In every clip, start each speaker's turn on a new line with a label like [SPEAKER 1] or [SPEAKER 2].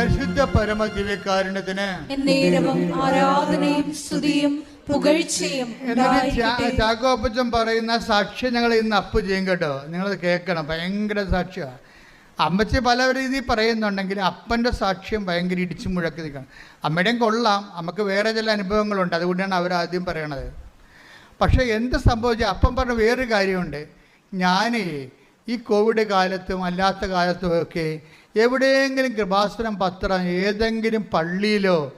[SPEAKER 1] പരിശുദ്ധ പരമ ദിവ്യകാരുണ്യത്തിന്
[SPEAKER 2] ചാക്കോപ്പച്ചം ആരാധനയും സ്തുതിയും പുകഴ്ചയും.
[SPEAKER 1] ചാക്കോപ്പച്ചൻ പറയുന്ന സാക്ഷ്യം ഞങ്ങൾ ഇന്ന് അപ്പ് ചെയ്യും കേട്ടോ. നിങ്ങളത് കേൾക്കണം. ഭയങ്കര സാക്ഷ്യമാണ് അമ്മച്ചി പല രീതിയിൽ പറയുന്നുണ്ടെങ്കിൽ അപ്പന്റെ സാക്ഷ്യം ഭയങ്കര ഇടിച്ചു മുഴക്കി നിൽക്കണം. അമ്മയുടെയും കൊള്ളാം. നമുക്ക് വേറെ ചില അനുഭവങ്ങളുണ്ട്. അതുകൊണ്ടാണ് അവർ ആദ്യം പറയണത്. പക്ഷേ എന്ത് സംഭവിച്ചു? അപ്പൻ പറഞ്ഞ വേറൊരു കാര്യമുണ്ട്. ഞാൻ ഈ കോവിഡ് കാലത്തും അല്ലാത്ത കാലത്തും ഒക്കെ എവിടെയെങ്കിലും കൃപാസനം പത്രം ഏതെങ്കിലും പള്ളിയിലോ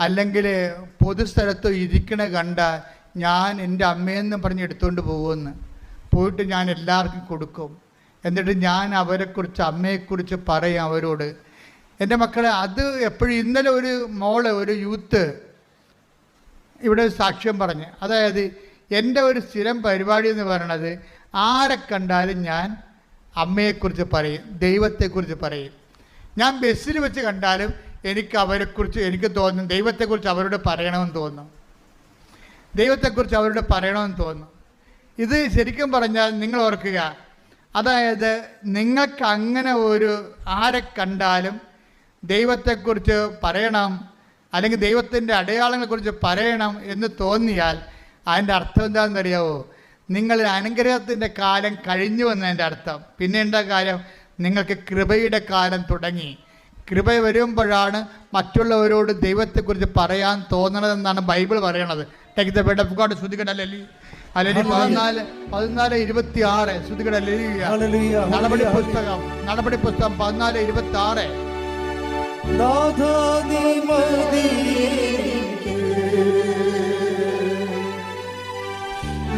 [SPEAKER 1] അല്ലെങ്കിൽ പൊതുസ്ഥലത്തോ ഇരിക്കണ കണ്ട ഞാൻ എന്റെ അമ്മയെന്നും പറഞ്ഞ് എടുത്തുകൊണ്ട് പോകുമെന്ന്. പോയിട്ട് ഞാൻ എല്ലാവർക്കും കൊടുക്കും. എന്നിട്ട് ഞാൻ അവരെക്കുറിച്ച് അമ്മയെക്കുറിച്ച് പറയും അവരോട്. എന്റെ മക്കളെ അത് എപ്പോഴും ഇന്നലെ ഒരു മോൾ ഒരു യൂത്ത് ഇവിടെ സാക്ഷ്യം പറഞ്ഞ്. അതായത് എന്റെ ഒരു സ്ഥിരം പരിപാടി എന്ന് പറയണത് ആരെ കണ്ടാലും ഞാൻ അമ്മയെക്കുറിച്ച് പറയും ദൈവത്തെക്കുറിച്ച് പറയും. ഞാൻ ബസ്സിൽ വെച്ച് കണ്ടാലും എനിക്ക് അവരെക്കുറിച്ച് എനിക്ക് തോന്നും ദൈവത്തെക്കുറിച്ച് അവരോട് പറയണമെന്ന് തോന്നും. ദൈവത്തെക്കുറിച്ച് അവരോട് പറയണമെന്ന് തോന്നും. ഇത് ശരിക്കും പറഞ്ഞാൽ നിങ്ങൾ ഓർക്കുക. അതായത് നിങ്ങൾക്ക് അങ്ങനെ ഒരു ആരെ കണ്ടാലും ദൈവത്തെക്കുറിച്ച് പറയണം അല്ലെങ്കിൽ ദൈവത്തിന്റെ അടയാളങ്ങളെക്കുറിച്ച് പറയണം എന്ന് തോന്നിയാൽ അതിന്റെ അർത്ഥം എന്താണെന്നറിയാവോ? നിങ്ങൾ അനുഗ്രഹത്തിന്റെ കാലം കഴിഞ്ഞു എന്നതിന്റെ അർത്ഥം. പിന്നെ എന്താ കാര്യം? നിങ്ങൾക്ക് കൃപയുടെ കാലം തുടങ്ങി. കൃപ വരുമ്പോഴാണ് മറ്റുള്ളവരോട് ദൈവത്തെക്കുറിച്ച് പറയാൻ തോന്നണതെന്നാണ് ബൈബിൾ പറയണത്. Take the bed of God ശ്രുതികട അല്ലി അല്ലെങ്കിൽ പതിനാല് പതിനാല് ഇരുപത്തി ആറ് ശ്രുതികട
[SPEAKER 3] ഹല്ലേലൂയ,
[SPEAKER 1] നടപടി പുസ്തകം നടപടി പുസ്തകം പതിനാല് ഇരുപത്തി ആറ്
[SPEAKER 3] നാഥാ നീ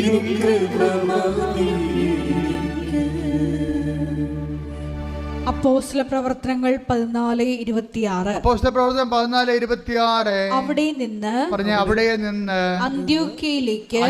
[SPEAKER 3] തിരുകൃപമതി
[SPEAKER 2] അപ്പോസ്തല പ്രവർത്തനങ്ങൾ പതിനാല് ഇരുപത്തിയാറ്.
[SPEAKER 1] അപ്പോസ്ല പ്രവർത്തനം പതിനാല് ഇരുപത്തിയാറ്.
[SPEAKER 2] അവിടെ നിന്ന്
[SPEAKER 1] പറഞ്ഞ അവിടെ നിന്ന്
[SPEAKER 2] അന്ത്യോക്കയിലേക്ക്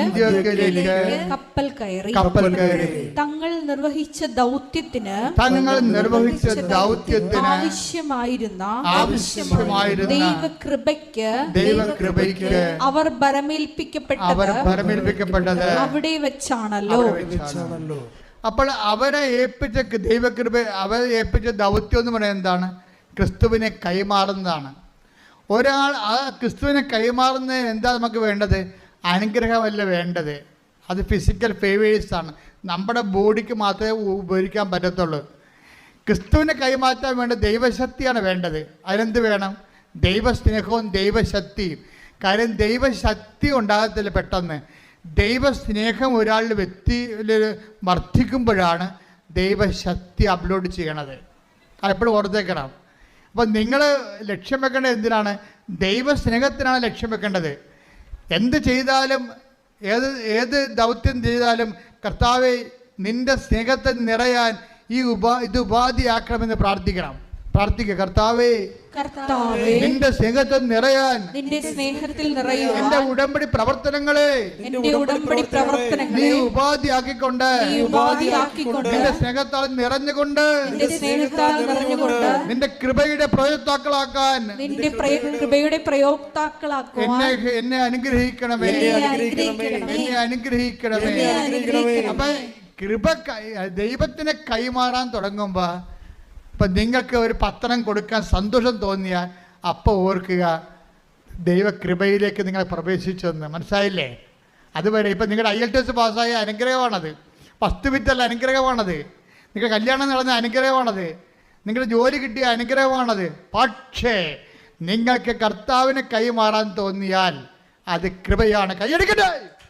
[SPEAKER 2] കപ്പൽ കയറി.
[SPEAKER 1] കപ്പൽ കയറി.
[SPEAKER 2] തങ്ങൾ നിർവഹിച്ച ദൗത്യത്തിന്
[SPEAKER 1] തങ്ങൾ നിർവഹിച്ച ദൗത്യത്തിന്
[SPEAKER 2] ആവശ്യമായിരുന്ന
[SPEAKER 1] ആവശ്യമായിരുന്ന
[SPEAKER 2] ദൈവകൃപയ്ക്ക്
[SPEAKER 1] ദൈവകൃപയ്ക്ക്
[SPEAKER 2] അവർ
[SPEAKER 1] അവർ
[SPEAKER 2] ഭരമേൽപ്പിക്കപ്പെട്ടത്
[SPEAKER 1] ഭരമേൽപ്പിക്കപ്പെട്ടത്
[SPEAKER 2] അവിടെ വെച്ചാണല്ലോ.
[SPEAKER 3] വെച്ചാണല്ലോ.
[SPEAKER 1] അപ്പോൾ അവരെ ഏൽപ്പിച്ച ദൈവകൃപ അവരെ ഏൽപ്പിച്ച ദൗത്യം എന്ന് പറയുന്നത് എന്താണ്? ക്രിസ്തുവിനെ കൈമാറുന്നതാണ്. ഒരാൾ ആ ക്രിസ്തുവിനെ കൈമാറുന്നതിന് എന്താ നമുക്ക് വേണ്ടത്? അനുഗ്രഹമല്ല വേണ്ടത്. അത് ഫിസിക്കൽ ഫേവേഴ്സാണ് നമ്മുടെ ബോഡിക്ക് മാത്രമേ ഉപയോഗിക്കാൻ പറ്റത്തുള്ളൂ. ക്രിസ്തുവിനെ കൈമാറ്റാൻ വേണ്ട ദൈവശക്തിയാണ് വേണ്ടത്. അതിനെന്ത് വേണം? ദൈവസ്നേഹവും ദൈവശക്തിയും. കാര്യം ദൈവശക്തി ഉണ്ടാകത്തില്ല പെട്ടെന്ന്. ദൈവസ്നേഹം ഒരാളുടെ വ്യക്തിയിൽ വർദ്ധിക്കുമ്പോഴാണ് ദൈവശക്തി അപ്ലോഡ് ചെയ്യണത്. അതെപ്പോഴും ഓർത്തേക്കണം. അപ്പോൾ നിങ്ങൾ ലക്ഷ്യം വെക്കേണ്ടത് എന്തിനാണ്? ദൈവസ്നേഹത്തിനാണ് ലക്ഷ്യം വെക്കേണ്ടത്. എന്ത് ചെയ്താലും ഏത് ഏത് ദൗത്യം ചെയ്താലും കർത്താവെ നിന്റെ സ്നേഹത്തെ നിറയാൻ ഈ ഉപാ ഇത് ഉപാധിയാക്കണമെന്ന് പ്രാർത്ഥിക്കണം. പ്രാർത്ഥിക്കുക കർത്താവേ
[SPEAKER 2] കർത്താവേ
[SPEAKER 1] നിന്റെ സ്നേഹത്തെ നിറയാൻ
[SPEAKER 2] നിന്റെ സ്നേഹത്തിൽ
[SPEAKER 1] എന്റെ
[SPEAKER 2] നിറയുവാൻ
[SPEAKER 1] ഉടമ്പടി പ്രവർത്തനങ്ങളെ
[SPEAKER 2] എന്റെ ഉടമ്പടി
[SPEAKER 1] നീ
[SPEAKER 2] പ്രവർത്തനങ്ങളെ
[SPEAKER 1] ഉപാധിയാക്കിക്കൊണ്ട്
[SPEAKER 2] നീ ഉപാധിയാക്കിക്കൊണ്ട്
[SPEAKER 1] നിന്റെ സ്നേഹത്താൽ നിറഞ്ഞുകൊണ്ട്
[SPEAKER 2] നിന്റെ സ്നേഹത്താൽ നിറഞ്ഞുകൊണ്ട്
[SPEAKER 1] നിന്റെ കൃപയുടെ പ്രയോക്താക്കളാക്കാൻ
[SPEAKER 2] നിന്റെ പ്രയ- കൃപയുടെ പ്രയോക്താക്കളാക്കുവാൻ
[SPEAKER 1] എന്നെ എന്നെ അനുഗ്രഹിക്കണമേ
[SPEAKER 2] എന്നെ അനുഗ്രഹിക്കണമേ
[SPEAKER 1] എന്നെ അനുഗ്രഹിക്കണമേ.
[SPEAKER 2] എന്നെ അനുഗ്രഹിക്കണമേ.
[SPEAKER 1] അപ്പൊ കൃപ കൈ- ദൈവത്തിനെ കൈമാറാൻ തുടങ്ങുമ്പോൾ ഇപ്പം നിങ്ങൾക്ക് ഒരു പത്രം കൊടുക്കാൻ സന്തോഷം തോന്നിയാൽ അപ്പോൾ ഓർക്കുക ദൈവകൃപയിലേക്ക് നിങ്ങൾ പ്രവേശിച്ചെന്ന് മനസ്സിലായില്ലേ? അതുവരെ ഇപ്പം നിങ്ങളുടെ ഐ എൽ ടി എസ് പാസ്സായ അനുഗ്രഹമാണത്. പത്ത് വിറ്റല്ല അനുഗ്രഹമാണത്. നിങ്ങളുടെ കല്യാണം നടന്ന അനുഗ്രഹമാണത്. നിങ്ങളുടെ ജോലി കിട്ടിയ അനുഗ്രഹമാണത്. പക്ഷേ നിങ്ങൾക്ക് കർത്താവിനെ കൈമാറാൻ തോന്നിയാൽ അത് കൃപയാണ്. കൈയെടുക്കട്ടെ!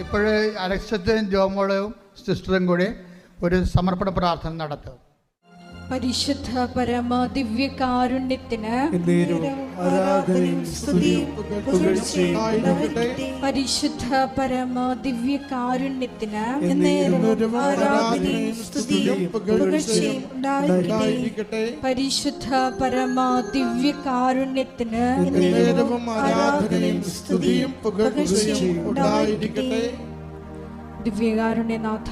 [SPEAKER 1] ഇപ്പോഴേ അലക്സത്തും ജോമോളവും സിസ്റ്ററും കൂടി ഒരു സമർപ്പണ പ്രാർത്ഥന നടത്തും.
[SPEAKER 2] പരിശുദ്ധ പരമ
[SPEAKER 3] ദിവ്യ കാരുണ്യത്തിന്.
[SPEAKER 2] പരിശുദ്ധ പരമ
[SPEAKER 3] ദിവ്യ കാരുണ്യത്തിന്
[SPEAKER 2] പരിശുദ്ധ പരമ
[SPEAKER 3] ദിവ്യ കാരുണ്യത്തിന്
[SPEAKER 2] ദിവ്യകാരുണ്യനാഥ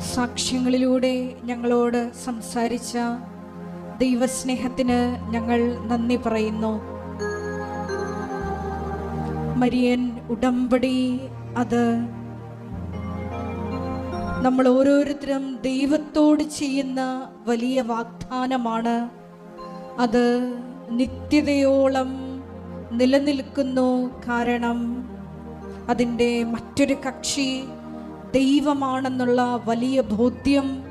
[SPEAKER 2] സാക്ഷ്യങ്ങളിലൂടെ ഞങ്ങളോട് സംസാരിച്ച ദൈവസ്നേഹത്തിന് ഞങ്ങൾ നന്ദി പറയുന്നു. മരിയൻ ഉടമ്പടി അത് നമ്മൾ ഓരോരുത്തരും ദൈവത്തോട് ചെയ്യുന്ന വലിയ വാഗ്ദാനമാണ്. അത് നിത്യതയോളം നിലനിൽക്കുന്നു കാരണം അതിന്റെ മറ്റൊരു കക്ഷി ദൈവമാണെന്നുള്ള വലിയ ബോധ്യം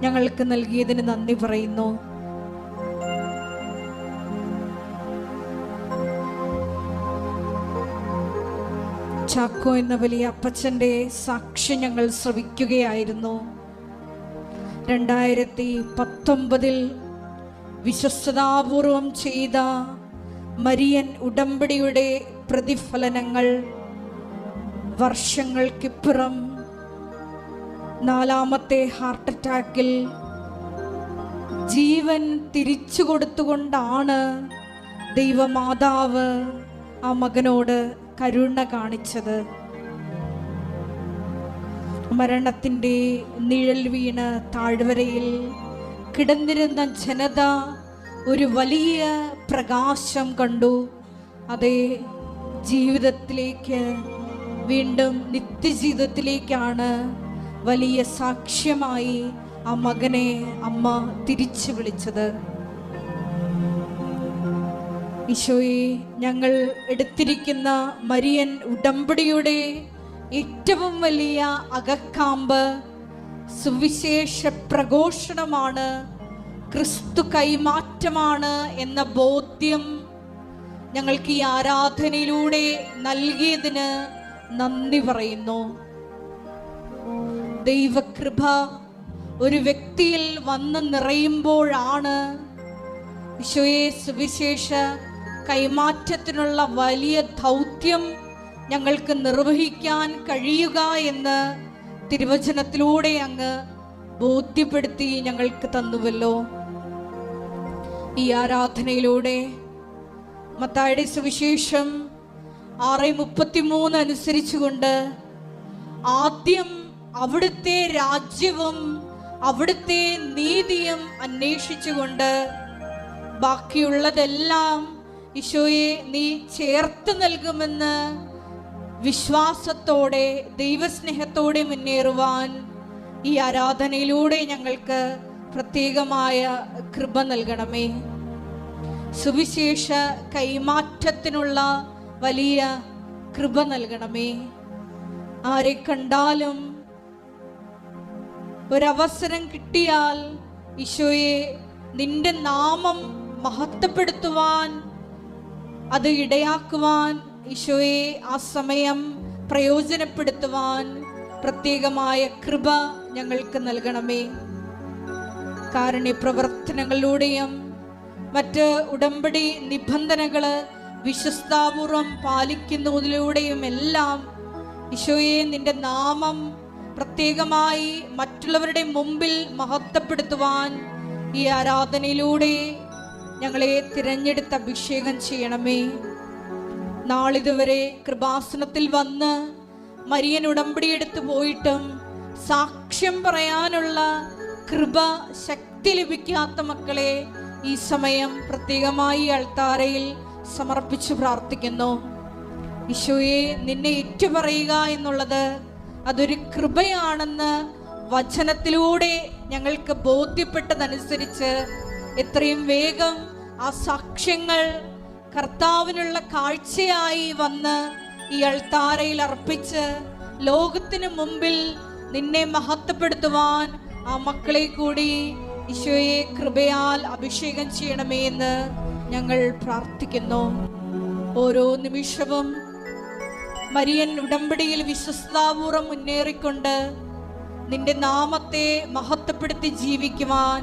[SPEAKER 2] ഞങ്ങൾക്ക് നൽകിയതിന് നന്ദി പറയുന്നു. ചാക്കോ എന്ന വലിയ അപ്പച്ചന്റെ സാക്ഷി ഞങ്ങൾ ശ്രവിക്കുകയായിരുന്നു. രണ്ടായിരത്തി പത്തൊമ്പതിൽ വിശ്വസ്തതാപൂർവം ചെയ്ത മരിയൻ ഉടമ്പടിയുടെ പ്രതിഫലനങ്ങൾ വർഷങ്ങൾക്കിപ്പുറം നാലാമത്തെ ഹാർട്ട് അറ്റാക്കിൽ ജീവൻ തിരിച്ചു കൊടുത്തുകൊണ്ടാണ് ദൈവമാതാവ് ആ മകനോട് കരുണ കാണിച്ചത്. മരണത്തിന്റെ നിഴൽ വീണ് താഴ്വരയിൽ കിടന്നിരുന്ന ജനത ഒരു വലിയ പ്രകാശം കണ്ടു. അതേ ജീവിതത്തിലേക്ക് വീണ്ടും നിത്യജീവിതത്തിലേക്കാണ് വലിയ സാക്ഷ്യമായി ആ മകനെ അമ്മ തിരിച്ചു വിളിച്ചത്. ഈശോയെ ഞങ്ങൾ എടുത്തിരിക്കുന്ന മരിയൻ ഉടമ്പടിയുടെ ഏറ്റവും വലിയ അകക്കാമ്പ് സുവിശേഷ പ്രഘോഷണമാണ് ക്രിസ്തു കൈമാറ്റമാണ് എന്ന ബോധ്യം ഞങ്ങൾക്ക് ഈ ആരാധനയിലൂടെ നൽകിയതിന് നന്ദി പറയുന്നു. ദൈവകൃപ ഒരു വ്യക്തിയിൽ വന്ന് നിറയുമ്പോഴാണ് ഈശോയെ സുവിശേഷ കൈമാറ്റത്തിനുള്ള വലിയ ദൗത്യം ഞങ്ങൾക്ക് നിർവഹിക്കാൻ കഴിയുക എന്ന് തിരുവചനത്തിലൂടെ അങ്ങ് ബോധ്യപ്പെടുത്തി ഞങ്ങൾക്ക് തന്നുവല്ലോ. ഈ ആരാധനയിലൂടെ മത്തായുടെ സുവിശേഷം ആറ് മുപ്പത്തിമൂന്ന് അനുസരിച്ചുകൊണ്ട് ആദ്യം അവിടുത്തെ രാജ്യവും അവിടുത്തെ നീതിയും അന്വേഷിച്ചുകൊണ്ട് ബാക്കിയുള്ളതെല്ലാം ഈശോയെ നീ ചേർത്ത് നൽകുമെന്ന് വിശ്വാസത്തോടെ ദൈവസ്നേഹത്തോടെ മുന്നേറുവാൻ ഈ ആരാധനയിലൂടെ ഞങ്ങൾക്ക് പ്രത്യേകമായ കൃപ നൽകണമേ. സുവിശേഷ കൈമാറ്റത്തിനുള്ള വലിയ കൃപ നൽകണമേ. ആരെ കണ്ടാലും ഒരവസരം കിട്ടിയാൽ ഈശോയെ നിന്റെ നാമം മഹത്വപ്പെടുത്തുവാൻ അത് ഇടയാക്കുവാൻ ഈശോയെ ആ സമയം പ്രയോജനപ്പെടുത്തുവാൻ പ്രത്യേകമായ കൃപ ഞങ്ങൾക്ക് നൽകണമേ. കാരുണ്യ പ്രവർത്തനങ്ങളിലൂടെയും മറ്റ് ഉടമ്പടി നിബന്ധനകൾ വിശ്വസ്താപൂർവം പാലിക്കുന്നതിലൂടെയും എല്ലാം ഈശോയെ നിന്റെ നാമം പ്രത്യേകമായി മറ്റുള്ളവരുടെ മുമ്പിൽ മഹത്വപ്പെടുത്തുവാൻ ഈ ആരാധനയിലൂടെ ഞങ്ങളെ തിരഞ്ഞെടുത്ത് അഭിഷേകം ചെയ്യണമേ. നാളിതുവരെ കൃപാസനത്തിൽ വന്ന് മരിയൻ ഉടമ്പടി എടുത്തു പോയിട്ടും സാക്ഷ്യം പറയാനുള്ള കൃപ ശക്തി ലഭിക്കാത്ത മക്കളെ ഈ സമയം പ്രത്യേകമായി അൾത്താരയിൽ സമർപ്പിച്ച് പ്രാർത്ഥിക്കുന്നു. ഈശോയെ നിന്നെ ഏറ്റുപറയുക എന്നുള്ളത് അതൊരു കൃപയാണെന്ന് വചനത്തിലൂടെ ഞങ്ങൾക്ക് ബോധ്യപ്പെട്ടതനുസരിച്ച് എത്രയും വേഗം ആ സാക്ഷ്യങ്ങൾ കർത്താവിനുള്ള കാഴ്ചയായി വന്ന് ഈ അൾത്താരയിൽ അർപ്പിച്ച് ലോകത്തിന് മുമ്പിൽ നിന്നെ മഹത്വപ്പെടുത്തുവാൻ ആ മക്കളെ കൂടി ഈശോയെ കൃപയാൽ അഭിഷേകം ചെയ്യണമേ എന്ന് ഞങ്ങൾ പ്രാർത്ഥിക്കുന്നു. ഓരോ നിമിഷവും മരിയൻ ഉടമ്പടിയിൽ വിശ്വസ്താപൂർവം മുന്നേറിക്കൊണ്ട് നിന്റെ നാമത്തെ മഹത്വപ്പെടുത്തി ജീവിക്കുവാൻ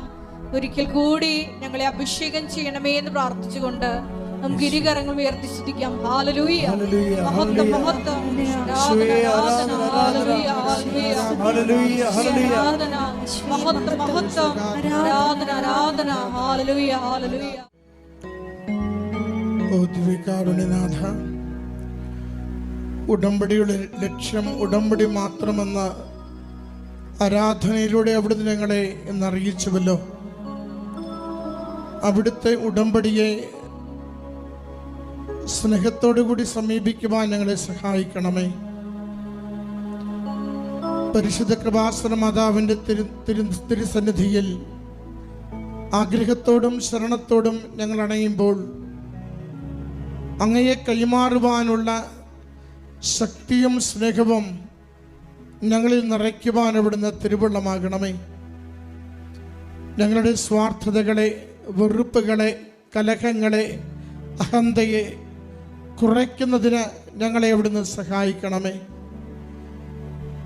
[SPEAKER 2] ഒരിക്കൽ കൂടി ഞങ്ങളെ അഭിഷേകം ചെയ്യണമേ എന്ന് പ്രാർത്ഥിച്ചുകൊണ്ട് നമുക്ക് ഇരുകരങ്ങൾ ഉയർത്തി ശ്രദ്ധിക്കാം ഹാലലൂയ മഹത്വം ആരാധന,
[SPEAKER 3] ആരാധന,
[SPEAKER 2] ഹാലലൂയ,
[SPEAKER 3] ആരാധന.
[SPEAKER 2] ഹാലലൂയ.
[SPEAKER 3] ഹല്ലേലൂയ, ഹല്ലേലൂയ.
[SPEAKER 2] മഹത്വം മഹത്വം. ആരാധന ആരാധന. ഹാലലൂയ ഹാലലൂയ
[SPEAKER 3] ഓ ഉടമ്പടിയുടെ ലക്ഷ്യം ഉടമ്പടി മാത്രമെന്ന ആരാധനയിലൂടെ അവിടുന്ന് ഞങ്ങളെ എന്നറിയിച്ചുവല്ലോ. അവിടുത്തെ ഉടമ്പടിയെ സ്നേഹത്തോടു കൂടി സമീപിക്കുവാൻ ഞങ്ങളെ സഹായിക്കണമേ. പരിശുദ്ധ കൃപാസന മാതാവിന്റെ തിരു തിരു തിരുസന്നിധിയിൽ ആഗ്രഹത്തോടും ശരണത്തോടും ഞങ്ങൾ അണയുമ്പോൾ അങ്ങയെ കൈമാറുവാനുള്ള ശക്തിയും സ്നേഹവും ഞങ്ങളിൽ നിറയ്ക്കുവാൻ അവിടുന്ന് തിരുവള്ളമാകണമേ. ഞങ്ങളുടെ സ്വാർത്ഥതകളെ വെറുപ്പുകളെ കലഹങ്ങളെ അഹന്തയെ കുറയ്ക്കുന്നതിന് ഞങ്ങളെ അവിടുന്ന് സഹായിക്കണമേ.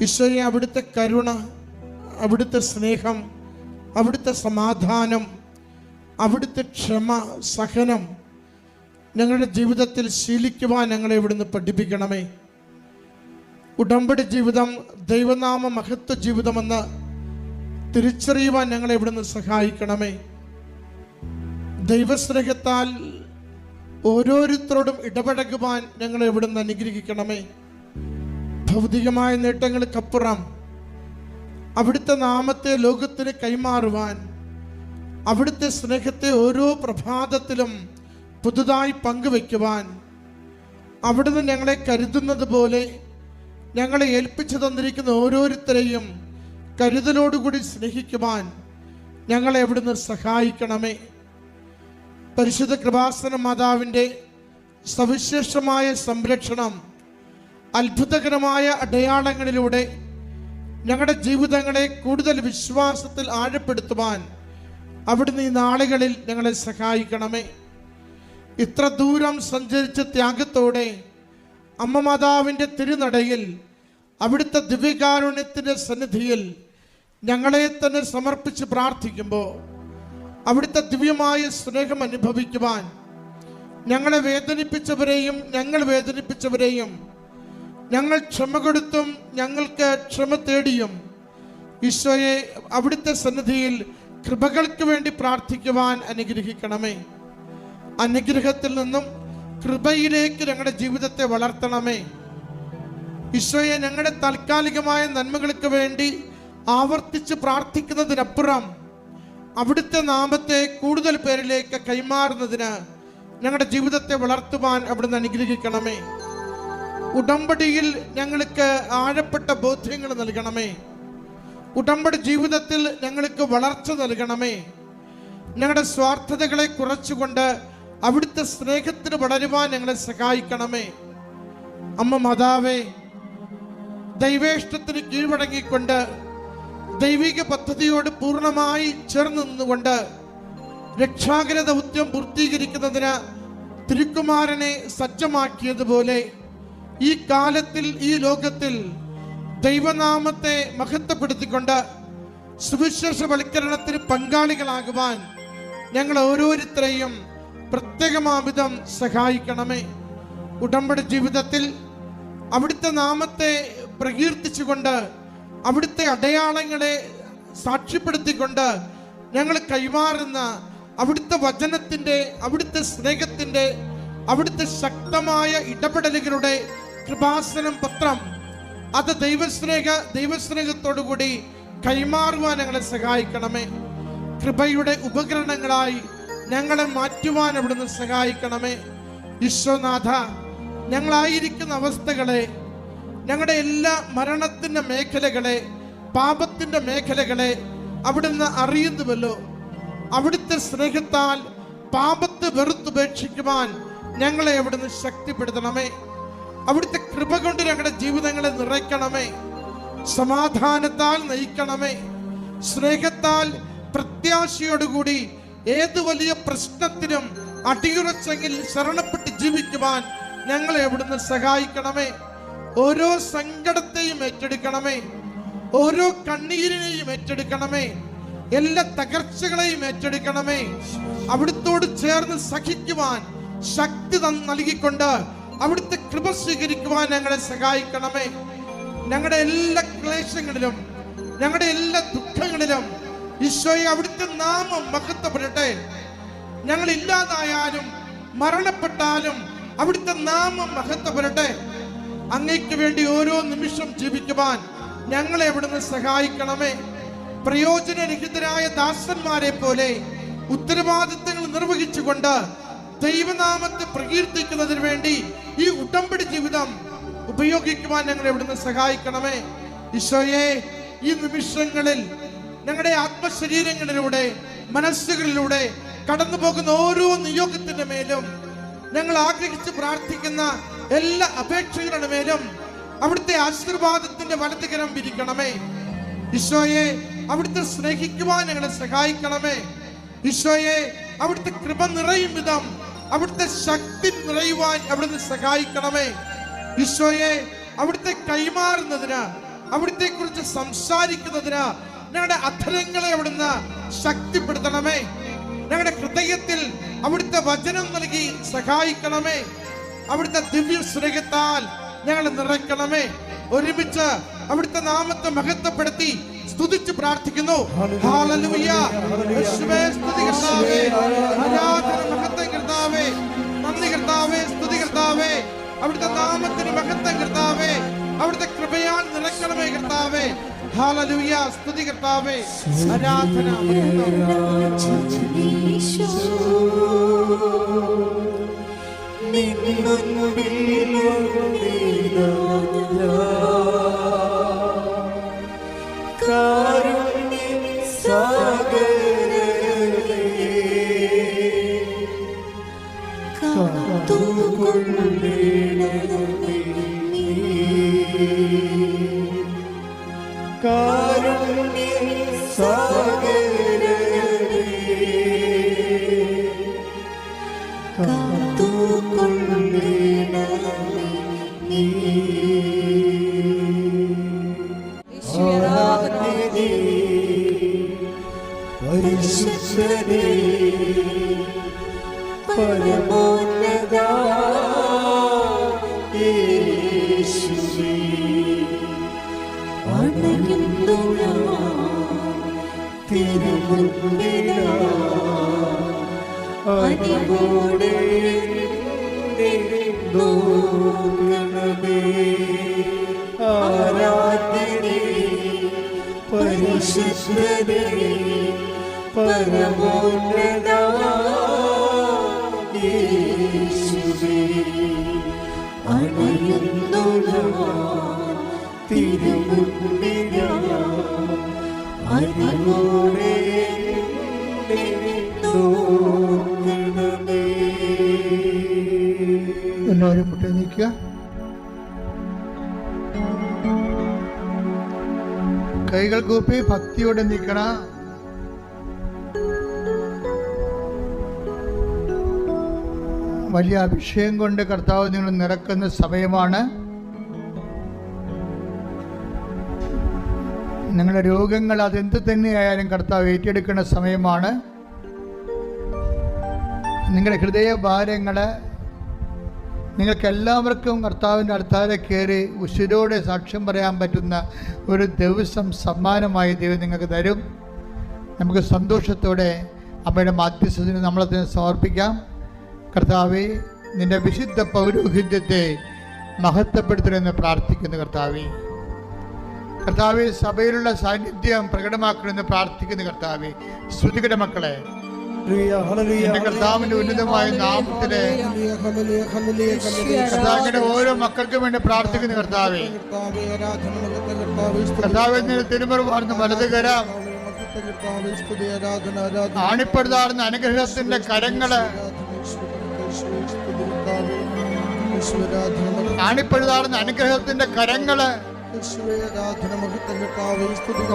[SPEAKER 3] ഈശോയെ അവിടുത്തെ കരുണ അവിടുത്തെ സ്നേഹം അവിടുത്തെ സമാധാനം അവിടുത്തെ ക്ഷമ സഹനം ഞങ്ങളുടെ ജീവിതത്തിൽ ശീലിക്കുവാൻ ഞങ്ങളെ ഇവിടുന്ന് പഠിപ്പിക്കണമേ. ഉടമ്പടി ജീവിതം ദൈവനാമ മഹത്വ ജീവിതമെന്ന് തിരിച്ചറിയുവാൻ ഞങ്ങളെ ഇവിടുന്ന് സഹായിക്കണമേ. ദൈവസ്നേഹത്താൽ ഓരോരുത്തരോടും ഇടപഴകുവാൻ ഞങ്ങളെ ഇവിടുന്ന് അനുഗ്രഹിക്കണമേ. ഭൗതികമായ നേട്ടങ്ങൾക്കപ്പുറം അവിടുത്തെ നാമത്തെ ലോകത്തിന് കൈമാറുവാൻ അവിടുത്തെ സ്നേഹത്തെ ഓരോ പ്രഭാതത്തിലും പുതുതായി പങ്കുവെക്കുവാൻ അവിടുന്ന് ഞങ്ങളെ കരുതുന്നത് പോലെ ഞങ്ങളെ ഏൽപ്പിച്ചു തന്നിരിക്കുന്ന ഓരോരുത്തരെയും കരുതലോടുകൂടി സ്നേഹിക്കുവാൻ ഞങ്ങളെ അവിടുന്ന് സഹായിക്കണമേ. പരിശുദ്ധ കൃപാസന മാതാവിന്റെ സവിശേഷമായ സംരക്ഷണം അത്ഭുതകരമായ അടയാളങ്ങളിലൂടെ ഞങ്ങളുടെ ജീവിതങ്ങളെ കൂടുതൽ വിശ്വാസത്തിൽ ആഴപ്പെടുത്തുവാൻ അവിടുന്ന് ഈ നാളുകളിൽ ഞങ്ങളെ സഹായിക്കണമേ. ഇത്ര ദൂരം സഞ്ചരിച്ച ത്യാഗത്തോടെ അമ്മ മാതാവിന്റെ തിരുനടയിൽ അവിടുത്തെ ദിവ്യകാരുണ്യത്തിന്റെ സന്നിധിയിൽ ഞങ്ങളെ തന്നെ സമർപ്പിച്ച് പ്രാർത്ഥിക്കുമ്പോൾ അവിടുത്തെ ദിവ്യമായ സ്നേഹം അനുഭവിക്കുവാൻ ഞങ്ങളെ വേദനിപ്പിച്ചവരെയും ഞങ്ങൾ വേദനിപ്പിച്ചവരെയും ഞങ്ങൾ ക്ഷമ കൊടുത്തും ഞങ്ങൾക്ക് ക്ഷമ തേടിയും ഈശോയെ അവിടുത്തെ സന്നിധിയിൽ കൃപകൾക്ക് വേണ്ടി പ്രാർത്ഥിക്കുവാൻ അനുഗ്രഹിക്കണമേ. അനുഗ്രഹത്തിൽ നിന്നും കൃപയിലേക്ക് ഞങ്ങളുടെ ജീവിതത്തെ വളർത്തണമേ. ഈശോയെ ഞങ്ങളുടെ താൽക്കാലികമായ നന്മകൾക്ക് വേണ്ടി ആവർത്തിച്ച് പ്രാർത്ഥിക്കുന്നതിനപ്പുറം അവിടുത്തെ നാമത്തെ കൂടുതൽ പേരിലേക്ക് കൈമാറുന്നതിന് ഞങ്ങളുടെ ജീവിതത്തെ വളർത്തുവാൻ അവിടുന്ന് അനുഗ്രഹിക്കണമേ. ഉടമ്പടിയിൽ ഞങ്ങൾക്ക് ആഴപ്പെട്ട ബോധ്യങ്ങൾ നൽകണമേ. ഉടമ്പടി ജീവിതത്തിൽ ഞങ്ങൾക്ക് വളർച്ച നൽകണമേ. ഞങ്ങളുടെ സ്വാർത്ഥതകളെ കുറച്ചുകൊണ്ട് അവിടുത്തെ സ്നേഹത്തിന് വളരുവാൻ ഞങ്ങളെ സഹായിക്കണമേ. അമ്മ മാതാവേ ദൈവേഷ്ടത്തിന് കീഴ്വഴങ്ങിക്കൊണ്ട് ദൈവിക പദ്ധതിയോട് പൂർണമായി ചേർന്ന് നിന്നുകൊണ്ട് രക്ഷാകര ദൗത്യം പൂർത്തീകരിക്കുന്നതിന് തിരുക്കുമാരനെ സജ്ജമാക്കിയതുപോലെ ഈ കാലത്തിൽ ഈ ലോകത്തിൽ ദൈവനാമത്തെ മഹത്വപ്പെടുത്തിക്കൊണ്ട് സുവിശേഷവൽക്കരണത്തിന് പങ്കാളികളാകുവാൻ ഞങ്ങൾ ഓരോരുത്തരെയും പ്രത്യേകമാവിധം സഹായിക്കണമേ. ഉടമ്പടി ജീവിതത്തിൽ അവിടുത്തെ നാമത്തെ പ്രകീർത്തിച്ചുകൊണ്ട് അവിടുത്തെ അടയാളങ്ങളെ സാക്ഷ്യപ്പെടുത്തിക്കൊണ്ട് ഞങ്ങൾ കൈമാറുന്ന അവിടുത്തെ വചനത്തിന്റെ അവിടുത്തെ സ്നേഹത്തിന്റെ അവിടുത്തെ ശക്തമായ ഇടപെടലുകളുടെ കൃപാസനം പത്രം അത് ദൈവസ്നേഹ ദൈവസ്നേഹത്തോടുകൂടി കൈമാറുവാൻ ഞങ്ങളെ സഹായിക്കണമേ. കൃപയുടെ ഉപകരണങ്ങളായി ഞങ്ങളെ മാറ്റുവാൻ അവിടുന്ന് സഹായിക്കണമേ. വിശ്വനാഥ ഞങ്ങളായിരിക്കുന്ന അവസ്ഥകളെ ഞങ്ങളുടെ എല്ലാ മരണത്തിന്റെ മേഖലകളെ പാപത്തിന്റെ മേഖലകളെ അവിടുന്ന് അറിയുന്നുവല്ലോ. അവിടുത്തെ സ്നേഹത്താൽ പാപത്തെ വെറുത്തുപേക്ഷിക്കുവാൻ ഞങ്ങളെ അവിടുന്ന് ശക്തിപ്പെടുത്തണമേ. അവിടുത്തെ കൃപ കൊണ്ട് ഞങ്ങളുടെ ജീവിതങ്ങളെ നിറയ്ക്കണമേ. സമാധാനത്താൽ നയിക്കണമേ. സ്നേഹത്താൽ പ്രത്യാ പ്രത്യാശയോടുകൂടി ഏത് വലിയ പ്രശ്നത്തിനും അടിയുറച്ചെങ്കിൽ ശരണപ്പെട്ട് ജീവിക്കുവാൻ ഞങ്ങളെ എവിടുന്ന് സഹായിക്കണമേ. ഓരോ സങ്കടത്തെയും ഏറ്റെടുക്കണമേ. ഓരോ കണ്ണീരിനെയും ഏറ്റെടുക്കണമേ. എല്ലാ തകർച്ചകളെയും ഏറ്റെടുക്കണമേ. അവിടുത്തോട് ചേർന്ന് സഹിക്കുവാൻ ശക്തി നൽകിക്കൊണ്ട് അവിടുത്തെ കൃപ സ്വീകരിക്കുവാൻ ഞങ്ങളെ സഹായിക്കണമേ. ഞങ്ങളുടെ എല്ലാ ക്ലേശങ്ങളിലും ഞങ്ങളുടെ എല്ലാ ദുഃഖങ്ങളിലും ഈശോയെ അവിടുത്തെ നാമം മഹത്വപ്പെടട്ടെ. ഞങ്ങൾ ഇല്ലാതായാലും മരണപ്പെട്ടാലും അവിടുത്തെ നാമം മഹത്വപ്പെടട്ടെ. അങ്ങയ്ക്ക് വേണ്ടി ഓരോ നിമിഷം ജീവിക്കുവാൻ ഞങ്ങളെ ഇവിടുന്ന് സഹായിക്കണമേ. പ്രയോജനരഹിതരായ ദാസന്മാരെ പോലെ ഉത്തരവാദിത്തങ്ങൾ നിർവഹിച്ചുകൊണ്ട് ദൈവനാമത്തെ പ്രകീർത്തിക്കുന്നതിന് വേണ്ടി ഈ ഉടമ്പടി ജീവിതം ഉപയോഗിക്കുവാൻ ഞങ്ങളെ ഇവിടുന്ന് സഹായിക്കണമേ. ഈശോയെ ഈ നിമിഷങ്ങളിൽ ഞങ്ങളുടെ ആത്മശരീരങ്ങളിലൂടെ മനസ്സുകളിലൂടെ കടന്നു പോകുന്ന ഓരോ നിയോഗത്തിന്റെ മേലും ഞങ്ങൾ ആഗ്രഹിച്ച് പ്രാർത്ഥിക്കുന്ന എല്ലാ അപേക്ഷകളുടെ മേലും അവിടുത്തെ ആശീർവാദത്തിന്റെ വലതുകരം വിരിക്കണമേ ഈശോയെ അവിടുത്തെ സ്നേഹിക്കുവാൻ ഞങ്ങളെ സഹായിക്കണമേ. ഈശോയെ അവിടുത്തെ കൃപ നിറയും വിധം അവിടുത്തെ ശക്തി നിറയുവാൻ അവിടുന്ന് സഹായിക്കണമേ. ഈശോയെ അവിടുത്തെ കൈമാറുന്നതിന് അവിടുത്തെ കുറിച്ച് സംസാരിക്കുന്നതിന് ഞങ്ങളുടെ അധരങ്ങളെ അവിടുന്ന് ശക്തിപ്പെടുത്തണമേ. ഞങ്ങളുടെ ഹൃദയത്തിൽ അവിടുത്തെ വചനം നൽകി സഹായിക്കണമേ. അവിടുത്തെ ദിവ്യ സ്നേഹത്താൽ ഞങ്ങൾ നിറയ്ക്കണമേ. ഒരുമിച്ച് അവിടുത്തെ നാമത്തെ മഹത്വപ്പെടുത്തി സ്തുതിച്ച് പ്രാർത്ഥിക്കുന്നു. ഹല്ലേലൂയ. യേശുവേ, സ്തുതി കർത്താവേ. ആരാധന മഹത്വം കർത്താവേ. നന്ദി കർത്താവേ സ്തുതി കർത്താവേ. അവിടുത്തെ നാമത്തിന് മഹത്വം കർത്താവേ. അവിടുത്തെ കൃപയാൽ നിറയ്ക്കണമേ കർത്താവേ. ഹാലലൂയ സ്തുതി. കർത്താവേ ആരാധന. മഹത്വം.
[SPEAKER 2] യേശുവേ,
[SPEAKER 4] അനിവോടെ നോക്കണമേ. ആരാധനേ പരിശുദ്ധനേ പരമോന്നത. യേശുവേ അണയുന്നു തിരുമുമ്പില അരിവോടെ നോക്കണമേ
[SPEAKER 1] എല്ലാവരും മുട്ട നീക്കുക കൈകൾ കൂപ്പി ഭക്തിയോടെ നിൽക്കണ. വലിയ അഭിഷേകം കൊണ്ട് കർത്താവ് നിങ്ങൾ നിറക്കുന്ന സമയമാണ്. നിങ്ങളുടെ രോഗങ്ങൾ അതെന്ത് തന്നെയായാലും കർത്താവ് ഏറ്റെടുക്കുന്ന സമയമാണ്. നിങ്ങളുടെ ഹൃദയഭാരങ്ങൾ നിങ്ങൾക്കെല്ലാവർക്കും കർത്താവിന്റെ അടുത്താരെ കയറി ഉശിരോടെ സാക്ഷ്യം പറയാൻ പറ്റുന്ന ഒരു ദിവസം സമ്മാനമായി ദൈവം നിങ്ങൾക്ക് തരും. നമുക്ക് സന്തോഷത്തോടെ അമ്മയുടെ മാധ്യസ്ഥത്തിന് നമ്മളതിനെ സമർപ്പിക്കാം. കർത്താവെ നിന്റെ വിശുദ്ധ പൗരോഹിത്യത്തെ മഹത്വപ്പെടുത്തണമെന്ന് പ്രാർത്ഥിക്കുന്നു കർത്താവെ. കർത്താവെ സഭയിലുള്ള സാന്നിധ്യം പ്രകടമാക്കണമെന്ന് പ്രാർത്ഥിക്കുന്നു കർത്താവെ. ശ്രുതികട മക്കളെ കർത്താവിന്റെ ഉന്നതമായ
[SPEAKER 3] ഹല്ലേലൂയ.
[SPEAKER 1] കർത്താവിന്റെ ഓരോ മക്കൾക്കും വേണ്ടി പ്രാർത്ഥിക്കുന്നു കർത്താവെ
[SPEAKER 3] കർത്താവേ, ആരാധന മഹത്വം കർത്താവേ, സ്തുതി
[SPEAKER 1] കർത്താവിൽ നിന്ന് തിരുമറുവാർന്ന് വലത് കരം
[SPEAKER 3] കർത്താവേ, മഹത്വം കർത്താവേ, സ്തുതി, ആരാധന, ആരാധന.
[SPEAKER 1] ആണിപ്പെടുതാർന്ന അനുഗ്രഹത്തിന്റെ
[SPEAKER 3] കരങ്ങൾ
[SPEAKER 1] ആണിപ്പെടുതാർന്ന അനുഗ്രഹത്തിന്റെ
[SPEAKER 3] കരങ്ങൾ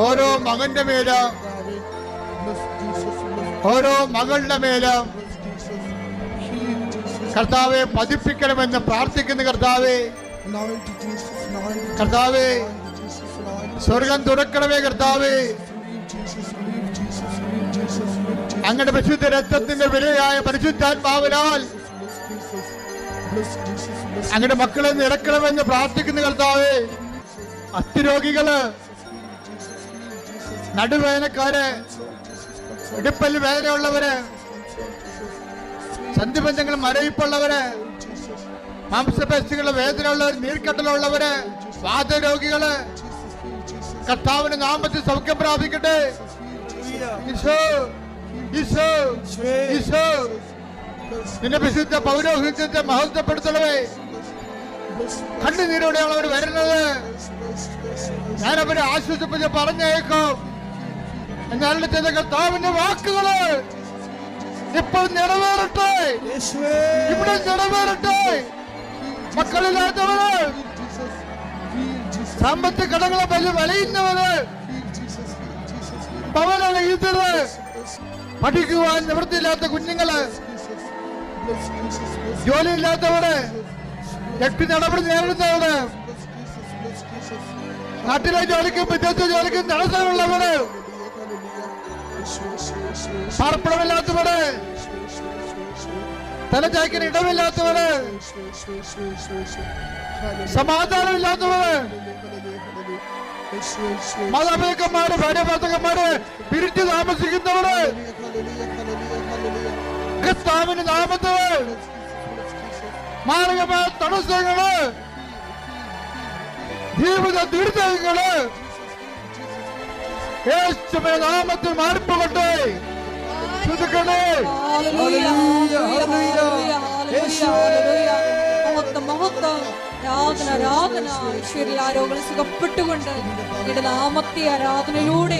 [SPEAKER 1] ഓരോ മകന്റെ
[SPEAKER 3] മേൽ ഓരോ മകളുടെ മേലും. കർത്താവെ പതിപ്പിക്കണമെന്ന് പ്രാർത്ഥിക്കുന്ന കർത്താവെ കർത്താവെ. സ്വർഗം തുറക്കണമേ കർത്താവെ. അങ്ങയുടെ പരിശുദ്ധ രക്തത്തിന്റെ വിലയായ പരിശുദ്ധാത്മാവിനാൽ അങ്ങനെ മക്കളെ നിറക്കണമെന്ന് പ്രാർത്ഥിക്കുന്ന കർത്താവെ അസ്ഥിരോഗികൾ നടുവേദനക്കാര് ഇടുപ്പൽ വേദനയുള്ളവര് സന്ധിബന്ധങ്ങൾ മരവിപ്പുള്ളവര് മാംസപേശികളുടെ വേദനയുള്ളവർ നീർക്കട്ടലുള്ളവര് വാദരോഗികൾ കർത്താവിന് നാമത്തിൽ സൗഖ്യം പ്രാപിക്കട്ടെ. നിന്റെ വിശുദ്ധ പൗരോഹിത്യത്തെ മഹത്വപ്പെടുത്തണമേ കണ്ണുനീരോടെയാണ് അവർ വരുന്നത് ഞാൻ ആശ്വസിപ്പിച്ച് പറഞ്ഞേക്കും എന്നാൽ ചെന്ന കർത്താവിന്റെ വാക്കുകൾ ഇപ്പോൾ നിറവേറട്ടെ. ഇവിടെ നിറവേറട്ടെ. മക്കളില്ലാത്തവര് സാമ്പത്തിക കടങ്ങളെ വലിയ വലയുന്നവര്. ഭവനരഹിതര് പഠിക്കുവാൻ നിവൃത്തിയില്ലാത്ത കുഞ്ഞുങ്ങൾ. ജോലിയില്ലാത്തവര്. വ്യക്തി നടപടി നേരിടുന്നവര്. നാട്ടിലെ ജോലിക്കും വിദ്യാർത്ഥി ജോലിക്കും തടസ്സമുള്ളവര്. പാർപ്പിടമില്ലാത്തവര് തലചായ്ക്കിന് ഇടമില്ലാത്തവര് സമാധാനമില്ലാത്തവര് മാതാപിതാക്കന്മാര് ഭാര്യ ഭർത്തക്കന്മാര് പിരിച്ചു താമസിക്കുന്നവര് കർത്താവിന്റെ നാമത്തിൽ മാർഗമായ തടസ്സങ്ങൾ ജീവിത ദുരിതങ്ങൾ. യേശുവിന്റെ നാമത്തിൽ മാറിപ്പോകട്ടെ.
[SPEAKER 4] മഹത്വം. ആരാധന ആരാധന. ഈശ്വരി ആരോഗ്യം സുഖപ്പെട്ടുകൊണ്ട് നിങ്ങളുടെ നാമത്തെ ആരാധനയിലൂടെ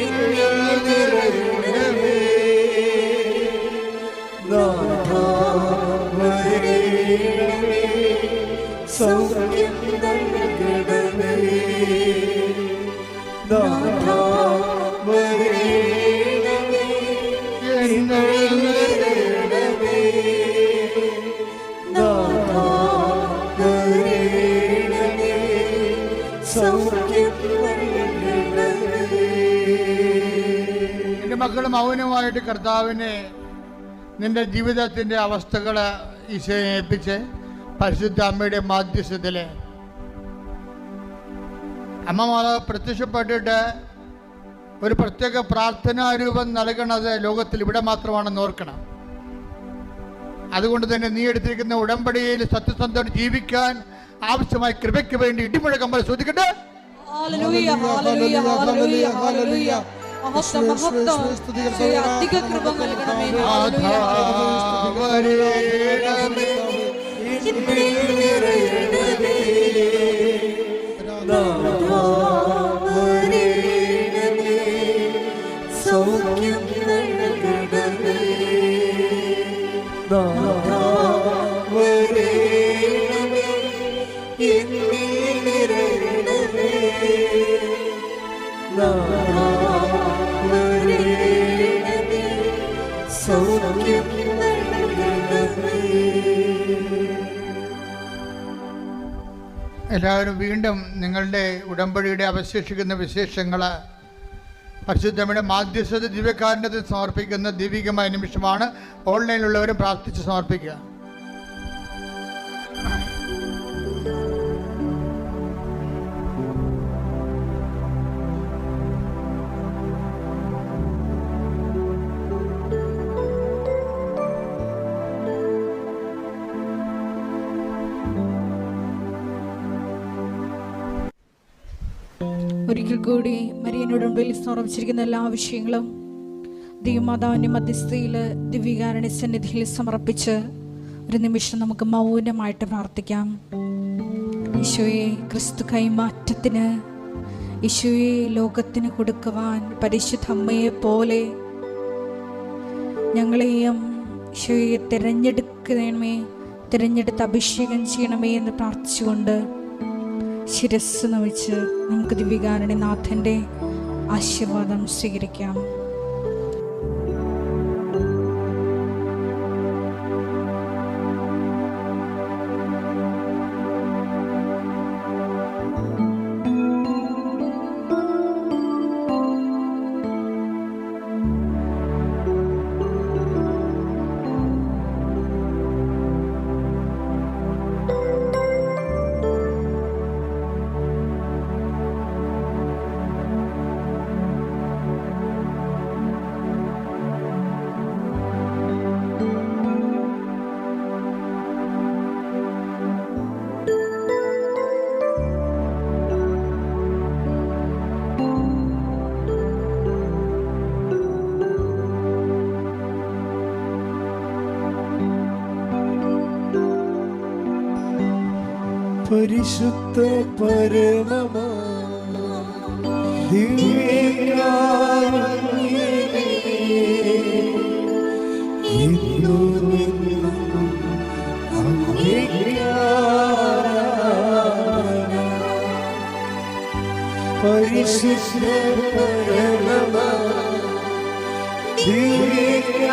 [SPEAKER 4] വീണ്ടും
[SPEAKER 3] കർത്താവിനെ നിന്റെ ജീവിതത്തിന്റെ അവസ്ഥകൾ ഈശോയെ ഏൽപ്പിച്ച് പരിശുദ്ധ അമ്മയുടെ മാധ്യസ്ഥത്തിൽ അമ്മ പ്രത്യക്ഷപ്പെട്ടിട്ട് ഒരു പ്രത്യേക പ്രാർത്ഥനാ രൂപം നൽകണത് ലോകത്തിൽ ഇവിടെ മാത്രമാണെന്ന് ഓർക്കണം. അതുകൊണ്ട് തന്നെ നീ എടുത്തിരിക്കുന്ന ഉടമ്പടിയിൽ സത്യസന്ധം ജീവിക്കാൻ ആവശ്യമായ കൃപയ്ക്ക് വേണ്ടി ഇടിമുഴക്കം ശ്രദ്ധിക്കട്ടെ
[SPEAKER 4] മഹത്വം, മഹത്വം. അധിക കൃപ നൽകണമേ ഹല്ലേലൂയ.
[SPEAKER 3] എല്ലാവരും വീണ്ടും നിങ്ങളുടെ ഉടമ്പടിയുടെ അവശേഷിക്കുന്ന വിശേഷങ്ങൾ പരിശുദ്ധമ്മയുടെ മാധ്യസ്ഥ ദിവ്യക്കാരന്റെ സമർപ്പിക്കുന്ന ദീപികമായ നിമിഷമാണ്. ഓൺലൈനിലുള്ളവരും പ്രാർത്ഥിച്ച് സമർപ്പിക്കുക.
[SPEAKER 4] ഒരിക്കൽ കൂടി മരിയനോട് മുമ്പിൽ സമർപ്പിച്ചിരിക്കുന്ന എല്ലാ വിഷയങ്ങളും ദൈവമാതാവിന്റെ മധ്യസ്ഥയിൽ ദിവ്യകാരണ സന്നിധിയിൽ സമർപ്പിച്ച് ഒരു നിമിഷം നമുക്ക് മൗനമായിട്ട് പ്രാർത്ഥിക്കാം. ഈശോയെ ക്രിസ്തു കൈമാറ്റത്തിന് ഈശോയെ ലോകത്തിന് കൊടുക്കുവാൻ പരിശുദ്ധ അമ്മയെ പോലെ ഞങ്ങളെയും ഈശോയെ തിരഞ്ഞെടുക്കണമേ തിരഞ്ഞെടുത്ത് അഭിഷേകം ചെയ്യണമേ എന്ന് പ്രാർത്ഥിച്ചുകൊണ്ട് ശിരസ് നമിച്ച് നമുക്ക് ദിവ്യകാരണനാഥന്റെ
[SPEAKER 2] ആശീർവാദം സ്വീകരിക്കാം.
[SPEAKER 4] പരിശുദ്ധ പരമമാ. പരിശുദ്ധ പരമമാ ദിവ്യകാരുണ്യമേ,